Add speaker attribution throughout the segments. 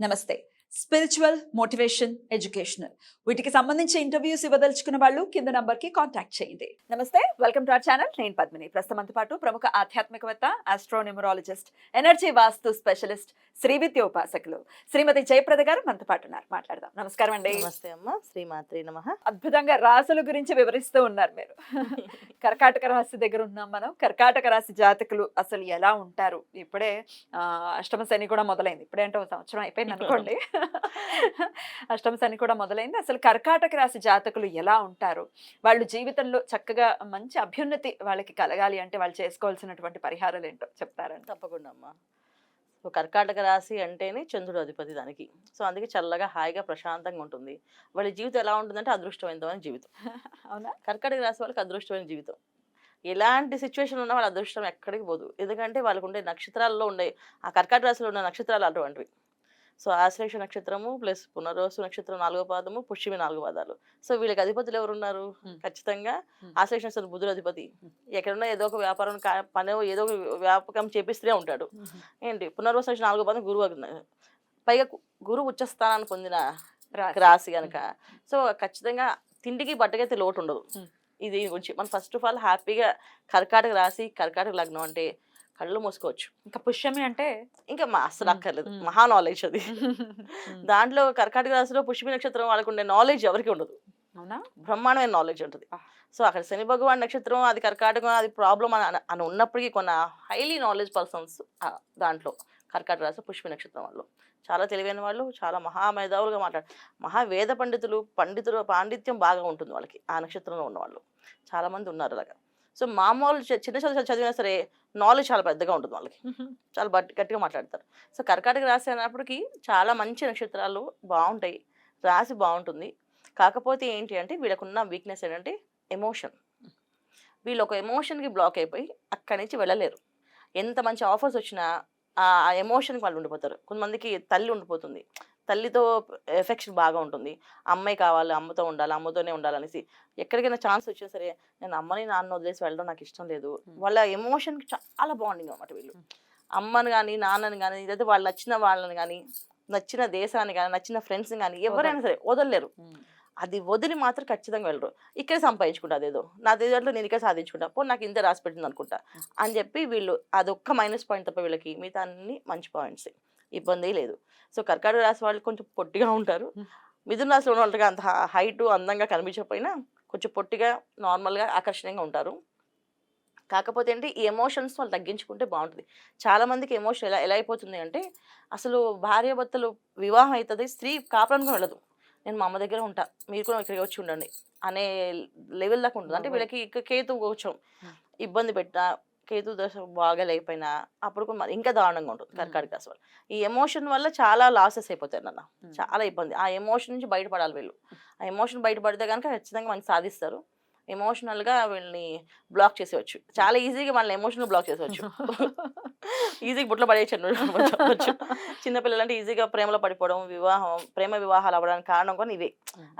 Speaker 1: నమస్తే. Spiritual motivation educational వీటికి సంబంధించి ఇంటర్వ్యూస్ ఇవ్వదలుచుకున్న వాళ్ళు కింద నంబర్కి కాంటాక్ట్ చేయండి. నమస్తే వెల్కమ్ టు అవర్ ఛానల్ నేను పద్మిని. ప్రస్తుతంతో పాటు ప్రముఖ ఆధ్యాత్మికవేత్త astronumerologist energy vastu specialist Srividya ఉపాసకులు శ్రీమతి జయప్రద గారు మనతో పాటు ఉన్నారు. మాట్లాడదాం. నమస్కారం అండి.
Speaker 2: నమస్తే అమ్మ. శ్రీమాత్రి నమ.
Speaker 1: అద్భుతంగా రాసుల గురించి వివరిస్తూ ఉన్నారు మీరు. కర్కాటక రాశి దగ్గర ఉన్నాం మనం. కర్కాటక రాశి జాతకులు అసలు ఎలా ఉంటారు? ఇప్పుడే అష్టమ శని కూడా మొదలైంది. ఇప్పుడే అంటే ఒక సంవత్సరం అయిపోయింది అనుకోండి. అష్టమ శని కూడా మొదలైంది. అసలు కర్కాటక రాశి జాతకులు ఎలా ఉంటారు? వాళ్ళు జీవితంలో చక్కగా మంచి అభ్యున్నతి వాళ్ళకి కలగాలి అంటే వాళ్ళు చేసుకోవాల్సినటువంటి పరిహారాలు ఏంటో చెప్తారండి
Speaker 2: తప్పకుండా అమ్మ. సో కర్కాటక రాశి అంటేనే చంద్రుడు అధిపతి దానికి. సో అందుకే చల్లగా హాయిగా ప్రశాంతంగా ఉంటుంది. వాళ్ళ జీవితం ఎలా ఉంటుందంటే అదృష్టవంతమైన జీవితం.
Speaker 1: అవునా?
Speaker 2: కర్కాటక రాశి వాళ్ళకి అదృష్టమైన జీవితం. ఎలాంటి సిచ్యువేషన్ ఉన్నా వాళ్ళ అదృష్టం ఎక్కడికి పోదు. ఎందుకంటే వాళ్ళకు ఉండే నక్షత్రాల్లో ఉండే ఆ కర్కాటక రాశిలో ఉన్న నక్షత్రాలు అటువంటివి. సో ఆశ్లేష నక్షత్రము ప్లస్ పునరోసు నక్షత్రం నాలుగో పాదము పుష్యమి నాలుగో పాదాలు సో వీళ్ళకి అధిపతులు ఎవరు ఉన్నారు
Speaker 1: Hmm.
Speaker 2: ఖచ్చితంగా. ఆశ్లేష నక్షత్రం బుధుడు అధిపతి ఎక్కడున్నా ఏదో ఒక వ్యాపారం పని ఏదో ఒక వ్యాపకం చేపిస్తూనే ఉంటాడు ఏంటి పునర్వస నక్షత్రం నాలుగో పాదం గురువు. పైగా గురువు ఉచ్చస్థానాన్ని పొందిన
Speaker 1: రాశి.
Speaker 2: కనుక సో ఖచ్చితంగా తిండికి బట్టకైతే లోటు ఉండదు. ఇది గురించి మనం ఫస్ట్ ఆఫ్ ఆల్ హ్యాపీగా కర్కాటక రాశి కర్కాటక లగ్నం అంటే కళ్ళు మూసుకోవచ్చు.
Speaker 1: ఇంకా పుష్యమి అంటే
Speaker 2: ఇంకా మా అస్సలు
Speaker 1: Hmm.
Speaker 2: అక్కర్లేదు. మహా నాలెడ్జ్ అది. దాంట్లో కర్కాటక రాశిలో పుష్పి నక్షత్రం వాళ్ళకు ఉండే నాలెడ్జ్ ఎవరికి ఉండదు.
Speaker 1: అవునా?
Speaker 2: బ్రహ్మాండమైన నాలెడ్జ్ ఉంటుంది. సో అక్కడ శని భగవాన్ నక్షత్రం అది కర్కాటకం అది ప్రాబ్లం అని అని- ఉన్నప్పటికీ కొన్న హైలీ నాలెడ్జ్ పర్సన్స్ దాంట్లో కర్కాటక రాశి పుష్పి నక్షత్రం వాళ్ళు. చాలా తెలివైన వాళ్ళు చాలా మహా మేధావులుగా మాట్లాడు మహా వేద పండితులు పండితులు పాండిత్యం బాగా ఉంటుంది వాళ్ళకి ఆ నక్షత్రంలో ఉన్న వాళ్ళు చాలా మంది ఉన్నారు అలాగా. సో మామూలు చిన్న చదువు చదివినా సరే నాలెడ్జ్ చాలా పెద్దగా ఉంటుంది వాళ్ళకి. చాలా బట్ గట్టిగా మాట్లాడతారు. సో కర్కాటక రాశి అన్నప్పటికీ చాలా మంచి నక్షత్రాలు బాగుంటాయి. రాశి బాగుంటుంది. కాకపోతే ఏంటి అంటే వీళ్ళకున్న వీక్నెస్ ఏంటంటే ఎమోషన్ వీళ్ళు ఒక ఎమోషన్కి బ్లాక్ అయిపోయి అక్కడి నుంచి వెళ్ళలేరు. ఎంత మంచి ఆఫర్స్ వచ్చినా ఆ ఎమోషన్కి వాళ్ళు ఉండిపోతారు. కొంతమందికి తల్లి ఉండిపోతుంది. తల్లితో ఎఫెక్షన్ బాగా ఉంటుంది. అమ్మాయి కావాలి అమ్మతో ఉండాలి అమ్మతోనే ఉండాలనేసి ఎక్కడికైనా ఛాన్స్ వచ్చినా సరే నేను అమ్మని నాన్న వదిలేసి వెళ్ళడం నాకు ఇష్టం లేదు. వాళ్ళ ఎమోషన్కి చాలా బాండింగ్ అనమాట వీళ్ళు. అమ్మని కానీ నాన్నని కానీ లేదా వాళ్ళు నచ్చిన వాళ్ళని కానీ నచ్చిన దేశాన్ని కానీ నచ్చిన ఫ్రెండ్స్ని కానీ ఎవరైనా సరే వదలలేరు. అది వదిలి మాత్రం ఖచ్చితంగా వెళ్ళరు. ఇక్కడ సంపాదించుకుంటా అదేదో. నా దేశంలో నేను ఇక్కడ సాధించుకుంటా. పో నాకు ఇంత రాసి పెట్టింది అనుకుంటా అని చెప్పి వీళ్ళు అదొక్క మైనస్ పాయింట్ తప్ప వీళ్ళకి మిగతా అన్ని మంచి పాయింట్స్. ఇబ్బంది లేదు. సో కర్కాటక రాశి వాళ్ళు కొంచెం పొట్టిగా ఉంటారు. మిథున రాశిలో ఉన్న వాళ్ళకి అంత హైట్ అందంగా కనిపించకపోయినా కొంచెం పొట్టిగా నార్మల్గా ఆకర్షణీయంగా ఉంటారు. కాకపోతే ఏంటి ఈ ఎమోషన్స్ వాళ్ళు తగ్గించుకుంటే బాగుంటుంది. చాలా మందికి ఎమోషన్ ఎలా ఎలా అయిపోతుంది అంటే అసలు భార్యాభర్తలు వివాహం అవుతుంది స్త్రీ కాపురానికి వెళ్ళదు. నేను మా అమ్మ దగ్గర ఉంటా మీరు కూడా ఇక్కడికి వచ్చి ఉండండి అనే లెవెల్ దాకా ఉంటుంది అంటే. వీళ్ళకి కేతు కొంచెం. ఇబ్బంది పెట్టినా కేతు దశ బాగా లేకపోయినా అప్పుడు కూడా మరి ఇంకా దారుణంగా ఉంటుంది. కర్కాటక రాశి వాళ్ళు. ఈ ఎమోషన్ వల్ల చాలా లాసెస్ అయిపోతాయి నాన్న. చాలా ఇబ్బంది. ఆ ఎమోషన్ నుంచి బయటపడాలి వీళ్ళు. ఆ ఎమోషన్ బయటపడితే కనుక ఖచ్చితంగా మంచి సాధిస్తారు. ఎమోషనల్గా వీళ్ళని బ్లాక్ చేసేవచ్చు చాలా ఈజీగా వాళ్ళని ఎమోషనల్ బ్లాక్ చేసేవచ్చు ఈజీగా బుట్లో పడేయచ్చు చెప్పచ్చు చిన్నపిల్లలు అంటే ఈజీగా ప్రేమలో పడిపోవడం వివాహం ప్రేమ వివాహాలు అవ్వడానికి కారణం కూడా ఇవే.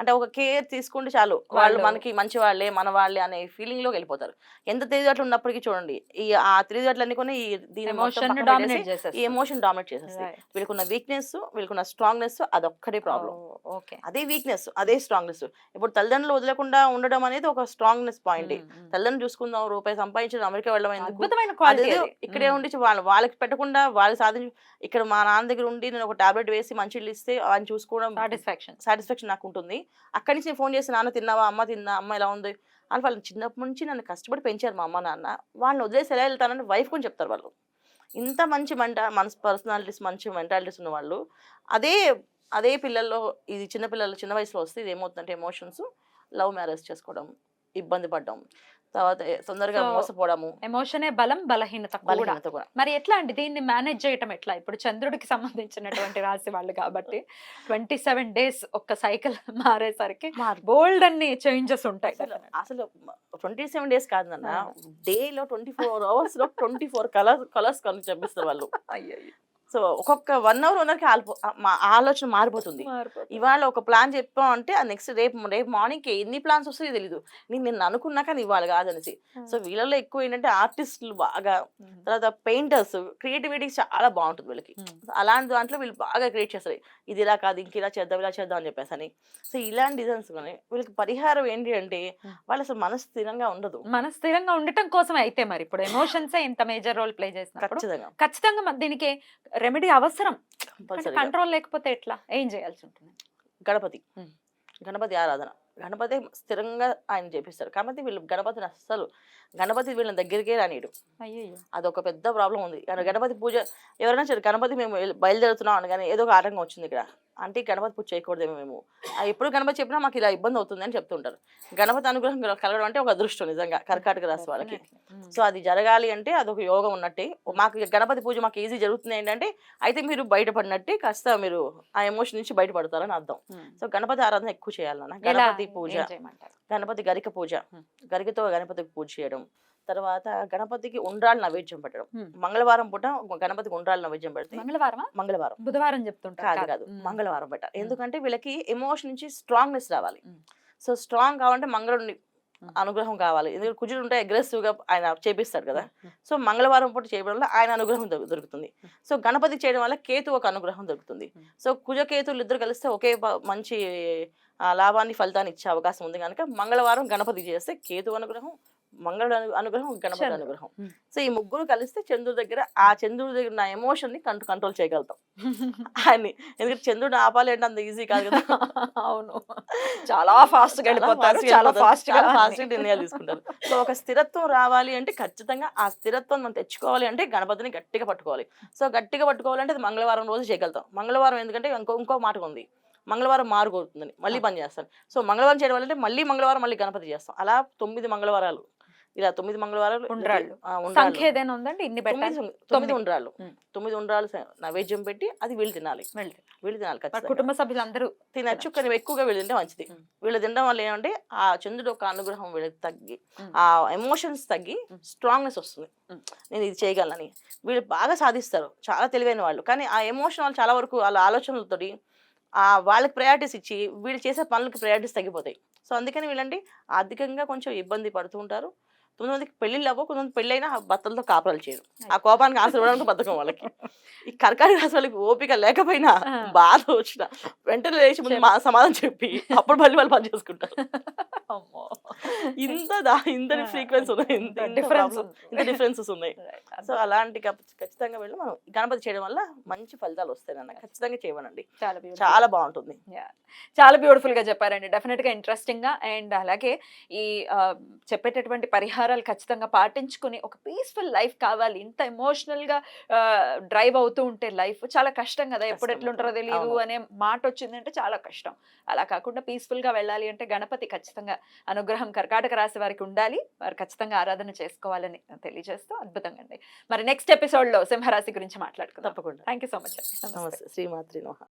Speaker 2: అంటే ఒక కేర్ తీసుకుంటే చాలు. వాళ్ళు మనకి మంచి వాళ్ళే మన వాళ్ళే అనే ఫీలింగ్లోకి వెళ్ళిపోతారు. ఎంత తెలివితేటలు ఉన్నప్పటికీ చూడండి ఈ ఆ తెలివితేటలన్నీ కూడా ఈ దీని ఈ ఎమోషన్ డామినేట్ చేసేస్తాయి. వీళ్ళకున్న వీక్నెస్ వీళ్ళకున్న స్ట్రాంగ్నెస్ అదొక్కటే ప్రాబ్లం
Speaker 1: ఓకే
Speaker 2: అదే వీక్నెస్ అదే స్ట్రాంగ్నెస్ ఇప్పుడు తల్లిదండ్రులు వదలకుండా ఉండడం అనేది ఒక స్ట్రాంగ్నెస్ పాయింట్. తల్లిదండ్రులు చూసుకుందాం రూపాయి సంపాదించడం అమెరికా వెళ్ళడం ఇక్కడే ఉండి వాళ్ళు వాళ్ళకి పెట్టకుండా వాళ్ళు సాధించి ఇక్కడ మా నాన్న దగ్గర ఉండి నేను ఒక టాబ్లెట్ వేసి మంచి ఇల్లు ఇస్తే ఆయన చూసుకోవడం
Speaker 1: సాటిస్ఫాక్షన్.
Speaker 2: సాటిస్ఫాక్షన్ నాకు ఉంటుంది అక్కడి నుంచి నేను ఫోన్ చేసి నాన్న తిన్నావా? అమ్మ తిన్నా? అమ్మ ఎలా ఉంది? అని వాళ్ళు చిన్నప్పటి నుంచి నన్ను కష్టపడి పెంచారు మా అమ్మ నాన్న. వాళ్ళని వదిలేసి ఎలా వెళ్తానని వైఫ్ కొని చెప్తారు వాళ్ళు. ఇంత మంచి మెంట మనస్ పర్సనాలిటీస్ మంచి మెంటాలిటీస్ ఉన్న వాళ్ళు. అదే అదే పిల్లల్లో ఇది చిన్న పిల్లలు చిన్న వయసులో వస్తే ఇది ఏమవుతుందంటే ఎమోషన్స్ లవ్ మ్యారేజ్ చేసుకోవడం ఇబ్బంది పడడం. తర్వాత తొందరగా మోసపోవడము.
Speaker 1: ఎమోషనే బలం బలహీనత
Speaker 2: బలహీనత కూడా.
Speaker 1: మరి ఎట్లా అండి? దీన్ని మేనేజ్ చేయటం ఎట్లా? ఇప్పుడు చంద్రుడికి సంబంధించినటువంటి రాశి వాళ్ళు కాబట్టి ట్వంటీ సెవెన్ డేస్ ఒక్క సైకిల్ మారేసరికి బోల్డ్ అన్ని చేంజెస్ ఉంటాయి
Speaker 2: అసలు ట్వంటీ సెవెన్ డేస్ కాదు నాన్న.
Speaker 1: ఆ.
Speaker 2: డే లో ట్వంటీ ఫోర్ అవర్స్లో ట్వంటీ ఫోర్ కలర్ కలర్స్ కనుక చెప్పిస్తారు వాళ్ళు. సో ఒక్కొక్క వన్ అవర్ ఉన్నరికి మా ఆలోచన మారిపోతుంది. ఇవాళ ఒక ప్లాన్ చెప్పాం అంటే ఆ నెక్స్ట్ రేపు రేపు మార్నింగ్కి ఎన్ని ప్లాన్స్ వస్తాయో తెలీదు. నేను నిన్న అనుకున్నా కానీ ఇవాళ కాదనేసి. సో వీళ్ళలో ఎక్కువ ఏంటంటే ఆర్టిస్టులు బాగా తర్వాత పెయింటర్స్ క్రియేటివిటీ చాలా బాగుంటుంది వీళ్ళకి. అలాంటి దాంట్లో వీళ్ళు బాగా క్రియేట్ చేస్తారు. ఇది ఇలా కాదు ఇంక ఇలా చేద్దాం ఇలా చేద్దాం అని చెప్పేసి అని. సో ఇలాంటి డిజైన్స్ కానీ వీళ్ళకి పరిహారం ఏంటి అంటే. వాళ్ళు అసలు మనసు స్థిరంగా ఉండదు.
Speaker 1: మన స్థిరంగా ఉండటం కోసం అయితే మరి. ఇప్పుడు ఎమోషన్స్ ఇంత మేజర్ రోల్ ప్లే చేసినప్పుడు
Speaker 2: ఖచ్చితంగా.
Speaker 1: ఖచ్చితంగా దీనికి రెమెడీ అవసరం. కంట్రోల్ లేకపోతే ఎట్లా? ఏం చేయాల్సి ఉంటుంది?
Speaker 2: గణపతి. గణపతి ఆరాధన. గణపతి స్థిరంగా ఆయన చేపిస్తారు. కాబట్టి వీళ్ళు గణపతిని అస్సలు గణపతి వీళ్ళని దగ్గరికే రానియడు.
Speaker 1: అయ్యో
Speaker 2: అదొక పెద్ద ప్రాబ్లం ఉంది. కానీ గణపతి పూజ ఎవరైనా సరే గణపతి మేము బయలుదేరుతున్నాం అనగానే ఏదో ఒక ఆటంకం వచ్చింది ఇక్కడ. అంటే గణపతి పూజ చేయకూడదేమో మేము. ఎప్పుడు గణపతి చెప్పినా మాకు ఇలా ఇబ్బంది అవుతుంది అని చెప్తుంటారు. గణపతి అనుగ్రహం కల- కలగడం అంటే ఒక అదృష్టం నిజంగా కర్కాటక రాశి వాళ్ళకి. సో అది జరగాలి అంటే అదొక యోగం ఉన్నట్టే. మాకు గణపతి పూజ మాకు ఈజీ జరుగుతుంది ఏంటంటే అయితే మీరు బయటపడినట్టే కాస్త మీరు ఆ ఎమోషన్ నుంచి బయటపడతారని అర్థం. సో గణపతి ఆరాధన ఎక్కువ చేయాలన్న. గణపతి పూజ. గణపతి గరిక పూజ.
Speaker 1: Hmm.
Speaker 2: గరికతో గణపతికి పూజ చేయడం. తర్వాత గణపతికి ఉండ్రాలు నైవేద్యం పెట్టడం. మంగళవారం పూట గణపతికి ఉండ్రాలు నైవేద్యం పెడితే
Speaker 1: మంగళవారమా
Speaker 2: మంగళవారం
Speaker 1: బుధవారం చెప్తుంటారు
Speaker 2: కాదు కాదు. మంగళవారం పెట్టాలి. ఎందుకంటే వీళ్ళకి ఎమోషన్ నుంచి స్ట్రాంగ్నెస్ రావాలి. సో స్ట్రాంగ్ కావాలంటే మంగళుడిని. అనుగ్రహం కావాలి ఎందుకంటే కుజుడు ఉంటే aggressive గా ఆయన చేపిస్తాడు కదా. సో మంగళవారం పూట చేయడం వల్ల ఆయన అనుగ్రహం దొరు- దొరుకుతుంది. సో గణపతికి చేయడం వల్ల కేతు ఒక అనుగ్రహం దొరుకుతుంది. సో కుజ కేతులు ఇద్దరు కలిస్తే ఒకే మంచి లాభాన్ని ఫలితాన్ని ఇచ్చే అవకాశం ఉంది కనుక మంగళవారం గణపతి చేస్తే కేతు అనుగ్రహం మంగళ అను- అనుగ్రహం గణపతి. అనుగ్రహం. సో ఈ ముగ్గురు కలిస్తే చంద్రుడి దగ్గర ఆ చంద్రుడి దగ్గర నా ఎమోషన్ని కంట్రోల్ చేయగలుగుతాం. ఆయన్ని ఎందుకంటే చంద్రుడు ఆపాలి అంటే అంత ఈజీ కాదు కదా.
Speaker 1: అవును. చాలా ఫాస్ట్గా చాలా
Speaker 2: ఫాస్ట్గా ఫాస్ట్గా నిర్ణయాలు తీసుకుంటారు. సో ఒక స్థిరత్వం రావాలి అంటే ఖచ్చితంగా ఆ స్థిరత్వం మనం తెచ్చుకోవాలి అంటే గణపతిని గట్టిగా పట్టుకోవాలి. సో గట్టిగా పట్టుకోవాలంటే అది మంగళవారం రోజు చేయగలుగుతాం. మంగళవారం ఎందుకంటే ఇంకో ఇంకో మాట ఉంది. మంగళవారం మారుకోతుందని మళ్ళీ పని చేస్తాను. సో మంగళవారం చేయడం వల్ల మళ్ళీ మంగళవారం మళ్ళీ గణపతి చేస్తాం. అలా తొమ్మిది మంగళవారాలు. ఇలా తొమ్మిది మంగళవారాలు.
Speaker 1: సంఖ్య ఏదైనా ఉందండి ఇన్ని
Speaker 2: తొమ్మిది
Speaker 1: పెట్టాలి.
Speaker 2: తొమ్మిది ఉండ్రాలు నైవేద్యం పెట్టి అది వీళ్ళు తినాలి. వీళ్ళు తినాలి.
Speaker 1: కుటుంబ సభ్యులందరూ
Speaker 2: తినచ్చు కానీ ఎక్కువగా వీళ్ళు తింటే మంచిది. వీళ్ళు తినడం వల్ల ఏమంటే ఆ చంద్రుడు ఒక అనుగ్రహం వీళ్ళకి తగ్గి. ఆ ఎమోషన్స్ తగ్గి. స్ట్రాంగ్నెస్ వస్తుంది. నేను ఇది చేయగలనని. వీళ్ళు బాగా సాధిస్తారు. చాలా తెలివైన వాళ్ళు. కానీ ఆ ఎమోషన్ వాళ్ళు చాలా వరకు వాళ్ళ ఆలోచనలతోటి ఆ వాళ్ళకి ప్రయారిటీస్ ఇచ్చి వీళ్ళు చేసే పనులకి ప్రయారిటీస్ తగ్గిపోతాయి. సో అందుకని వీళ్ళండి ఆర్థికంగా కొంచెం ఇబ్బంది పడుతూ ఉంటారు. కొంతమందికి పెళ్ళిళ్ళు అవ్వ కొంతమంది పెళ్ళైనా భర్తలతో కాపురాలు చేయరు. ఆ కోపానికి ఆన్సర్ ఇవ్వడానికి బతకం వాళ్ళకి. ఈ కర్కాటక రాశి వాళ్ళకి ఓపిక లేకపోయినా. బాధ వచ్చిన వెంటనే లేచి ముందు మా సమాధానం చెప్పి అప్పుడు మళ్ళీ వాళ్ళు పని చేసుకుంటారు.
Speaker 1: అమ్మో.
Speaker 2: ఇంత ఇంత. ఫ్రీక్వెన్స్ ఉన్నాయి ఇంత
Speaker 1: ఇంత
Speaker 2: ఇంత డిఫరెన్సెస్ ఉన్నాయి. సో అలాంటి ఖచ్చితంగా వెళ్ళి మనం గణపతి చేయడం వల్ల మంచి ఫలితాలు వస్తాయి అన్న ఖచ్చితంగా చేయమనండి
Speaker 1: చాలా
Speaker 2: బాగుంటుంది.
Speaker 1: చాలా బ్యూటిఫుల్గా చెప్పారండి డెఫినెట్గా ఇంట్రెస్టింగ్గా అండ్ అలాగే ఈ చెప్పేటటువంటి పరిహారాలు ఖచ్చితంగా పాటించుకుని ఒక పీస్ఫుల్ లైఫ్ కావాలి ఇంత ఎమోషనల్గా డ్రైవ్ అవుతూ ఉంటే లైఫ్ చాలా కష్టం కదా ఎప్పుడు. ఎట్లుంటారో తెలియదు. అనే మాట వచ్చిందంటే చాలా కష్టం అలా కాకుండా పీస్ఫుల్గా వెళ్ళాలి అంటే గణపతి ఖచ్చితంగా అనుగ్రహం కర్కాటక రాశి వారికి ఉండాలి. వారు ఖచ్చితంగా ఆరాధన చేసుకోవాలని తెలియజేస్తూ అద్భుతంగా అండి మరి నెక్స్ట్ ఎపిసోడ్లో సింహరాశి గురించి మాట్లాడుకుందాం.
Speaker 2: తప్పకుండా.
Speaker 1: థ్యాంక్ యూ సో మచ్
Speaker 2: నమస్తే. శ్రీమాత్రి నమః.